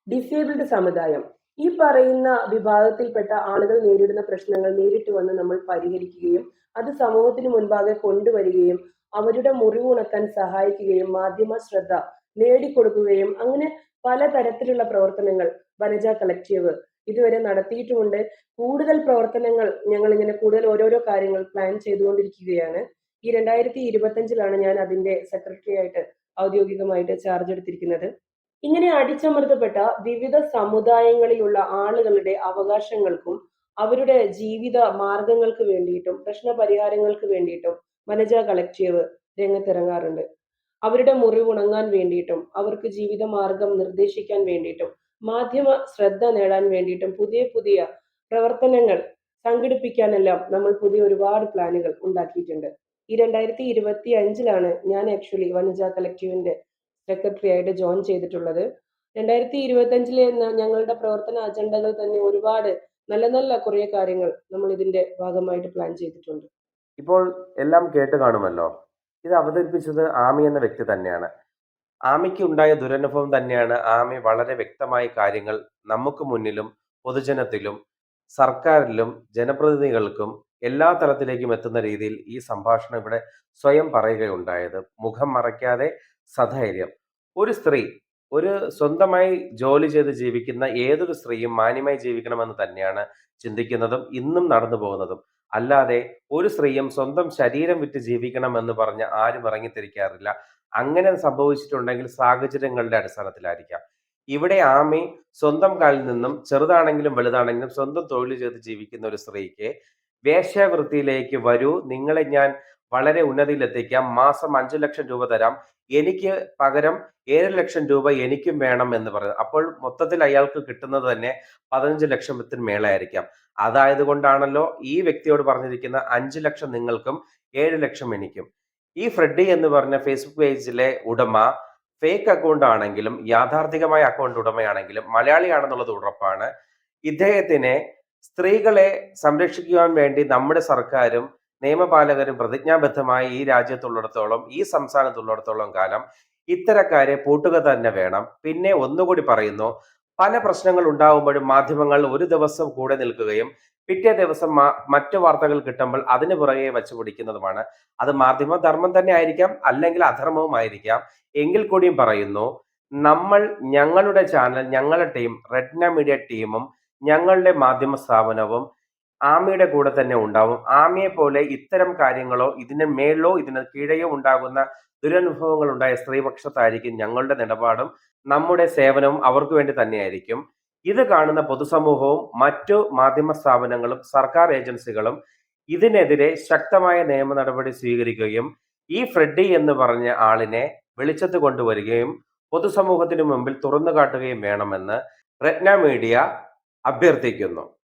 ഡിസേബിൾഡ് സമുദായം ഈ പറയുന്ന വിഭാഗത്തിൽപ്പെട്ട ആളുകൾ നേരിടുന്ന പ്രശ്നങ്ങൾ നേരിട്ട് വന്ന് നമ്മൾ പരിഹരിക്കുകയും അത് സമൂഹത്തിന് മുൻപാകെ കൊണ്ടുവരികയും അവരുടെ മുറിവുണക്കാൻ സഹായിക്കുകയും മാധ്യമ ശ്രദ്ധ നേടിക്കൊടുക്കുകയും അങ്ങനെ പലതരത്തിലുള്ള പ്രവർത്തനങ്ങൾ വനജ കളക്റ്റീവ് ഇതുവരെ നടത്തിയിട്ടുമുണ്ട്. കൂടുതൽ പ്രവർത്തനങ്ങൾ ഞങ്ങൾ ഇങ്ങനെ കൂടുതൽ ഓരോരോ കാര്യങ്ങൾ പ്ലാൻ ചെയ്തുകൊണ്ടിരിക്കുകയാണ്. ഈ രണ്ടായിരത്തി ഇരുപത്തഞ്ചിലാണ് ഞാൻ അതിന്റെ സെക്രട്ടറി ആയിട്ട് ഔദ്യോഗികമായിട്ട് ചാർജ് എടുത്തിരിക്കുന്നത്. ഇങ്ങനെ അടിച്ചമർത്തപ്പെട്ട വിവിധ സമുദായങ്ങളിലുള്ള ആളുകളുടെ അവകാശങ്ങൾക്കും അവരുടെ ജീവിത മാർഗങ്ങൾക്ക് വേണ്ടിയിട്ടും പ്രശ്ന പരിഹാരങ്ങൾക്ക് വേണ്ടിയിട്ടും വനജ കളക്റ്റീവ് രംഗത്തിറങ്ങാറുണ്ട്. അവരുടെ മുറിവുണങ്ങാൻ വേണ്ടിയിട്ടും അവർക്ക് ജീവിത മാർഗം നിർദ്ദേശിക്കാൻ വേണ്ടിയിട്ടും മാധ്യമ ശ്രദ്ധ നേടാൻ വേണ്ടിയിട്ടും പുതിയ പുതിയ പ്രവർത്തനങ്ങൾ സംഘടിപ്പിക്കാനെല്ലാം നമ്മൾ പുതിയ ഒരുപാട് പ്ലാനുകൾ ഉണ്ടാക്കിയിട്ടുണ്ട്. ഈ രണ്ടായിരത്തി ഇരുപത്തി അഞ്ചിലാണ് ഞാൻ ആക്ച്വലി വനജ കളക്റ്റീവിന്റെ സെക്രട്ടറി ആയിട്ട് ജോയിൻ ചെയ്തിട്ടുള്ളത്. രണ്ടായിരത്തി ഇരുപത്തി അഞ്ചിലെ ഞങ്ങളുടെ പ്രവർത്തന അജണ്ടകൾ തന്നെ ഒരുപാട് നല്ല നല്ല കുറേ കാര്യങ്ങൾ നമ്മൾ ഇതിന്റെ ഭാഗമായിട്ട് പ്ലാൻ ചെയ്തിട്ടുണ്ട്. ഇപ്പോൾ എല്ലാം കേട്ട് കാണുമല്ലോ. ഇത് അവതരിപ്പിച്ചത് ആമി എന്ന വ്യക്തി തന്നെയാണ്. ആമിക്ക് ഉണ്ടായ ദുരനുഭവം തന്നെയാണ് ആമി വളരെ വ്യക്തമായ കാര്യങ്ങൾ നമുക്ക് മുന്നിലും പൊതുജനത്തിലും സർക്കാരിലും ജനപ്രതിനിധികൾക്കും എല്ലാ തലത്തിലേക്കും എത്തുന്ന രീതിയിൽ ഈ സംഭാഷണം ഇവിടെ സ്വയം പറയുകയുണ്ടായത്. മുഖം മറയ്ക്കാതെ സധൈര്യം. ഒരു സ്ത്രീ ഒരു സ്വന്തമായി ജോലി ചെയ്ത് ജീവിക്കുന്ന ഏതൊരു സ്ത്രീയും മാന്യമായി ജീവിക്കണമെന്ന് തന്നെയാണ് ചിന്തിക്കുന്നതും ഇന്നും നടന്നു പോകുന്നതും. അല്ലാതെ ഒരു സ്ത്രീയും സ്വന്തം ശരീരം വിറ്റ് ജീവിക്കണം എന്ന് പറഞ്ഞ് ആരും ഇറങ്ങിത്തിരിക്കാറില്ല. അങ്ങനെ സംഭവിച്ചിട്ടുണ്ടെങ്കിൽ സാഹചര്യങ്ങളുടെ അടിസ്ഥാനത്തിലായിരിക്കാം. ഇവിടെ ആമി സ്വന്തം കാലിൽ നിന്നും ചെറുതാണെങ്കിലും വലുതാണെങ്കിലും സ്വന്തം തൊഴിൽ ചെയ്ത് ജീവിക്കുന്ന ഒരു സ്ത്രീക്ക് വേശ്യാവൃത്തിയിലേക്ക് വരൂ. നിങ്ങളെ ഞാൻ വളരെ ഉന്നതിയിലെത്തിക്കാം. മാസം അഞ്ചു ലക്ഷം രൂപ തരാം. എനിക്ക് പകരം ഏഴ് ലക്ഷം രൂപ എനിക്കും വേണം എന്ന് പറഞ്ഞു. അപ്പോൾ മൊത്തത്തിൽ അയാൾക്ക് കിട്ടുന്നത് തന്നെ പതിനഞ്ച് ലക്ഷത്തിന് മേളായിരിക്കാം അതായത് കൊണ്ടാണല്ലോ ഈ വ്യക്തിയോട് പറഞ്ഞിരിക്കുന്ന അഞ്ചു ലക്ഷം നിങ്ങൾക്കും ഏഴ് ലക്ഷം എനിക്കും. ഈ ഫ്രെഡി എന്ന് പറഞ്ഞ ഫേസ്ബുക്ക് പേജിലെ ഉടമ ഫേക്ക് അക്കൗണ്ട് ആണെങ്കിലും യാഥാർത്ഥികമായ അക്കൗണ്ട് ഉടമയാണെങ്കിലും മലയാളിയാണെന്നുള്ളത് ഉറപ്പാണ്. ഇദ്ദേഹത്തിനെ സ്ത്രീകളെ സംരക്ഷിക്കുവാൻ വേണ്ടി നമ്മുടെ സർക്കാരും നിയമപാലകരും പ്രതിജ്ഞാബദ്ധമായി ഈ രാജ്യത്തുള്ളിടത്തോളം ഈ സംസ്ഥാനത്തുള്ളിടത്തോളം കാലം ഇത്തരക്കാരെ പൂട്ടുക തന്നെ വേണം. പിന്നെ ഒന്നുകൂടി പറയുന്നു പല പ്രശ്നങ്ങൾ ഉണ്ടാകുമ്പോഴും മാധ്യമങ്ങൾ ഒരു ദിവസം കൂടെ നിൽക്കുകയും പിറ്റേ ദിവസം മറ്റു വാർത്തകൾ കിട്ടുമ്പോൾ അതിന് പുറകെ വച്ചു പിടിക്കുന്നതുമാണ്. അത് മാധ്യമ ധർമ്മം തന്നെ ആയിരിക്കാം അല്ലെങ്കിൽ അധർമ്മവും ആയിരിക്കാം. എങ്കിൽ കൂടിയും പറയുന്നു നമ്മൾ ഞങ്ങളുടെ ചാനൽ ഞങ്ങളുടെ ടീം റെഡ്ന മീഡിയ ടീമും ഞങ്ങളുടെ മാധ്യമ സ്ഥാപനവും ആമയുടെ കൂടെ തന്നെ ഉണ്ടാവും. ആമയെ പോലെ ഇത്തരം കാര്യങ്ങളോ ഇതിന് മേളോ ഇതിന് കീഴയോ ഉണ്ടാകുന്ന ദുരനുഭവങ്ങൾ ഉണ്ടായ സ്ത്രീപക്ഷത്തായിരിക്കും ഞങ്ങളുടെ നിലപാടും. നമ്മുടെ സേവനവും അവർക്ക് വേണ്ടി തന്നെയായിരിക്കും. ഇത് കാണുന്ന പൊതുസമൂഹവും മറ്റു മാധ്യമ സ്ഥാപനങ്ങളും സർക്കാർ ഏജൻസികളും ഇതിനെതിരെ ശക്തമായ നിയമ നടപടി സ്വീകരിക്കുകയും ഈ ഫ്രെഡി എന്ന് പറഞ്ഞ ആളിനെ വെളിച്ചത്ത് കൊണ്ടുവരികയും പൊതുസമൂഹത്തിന് മുമ്പിൽ തുറന്നു കാട്ടുകയും വേണമെന്ന് രത്ന മീഡിയ അഭ്യർത്ഥിക്കുന്നു.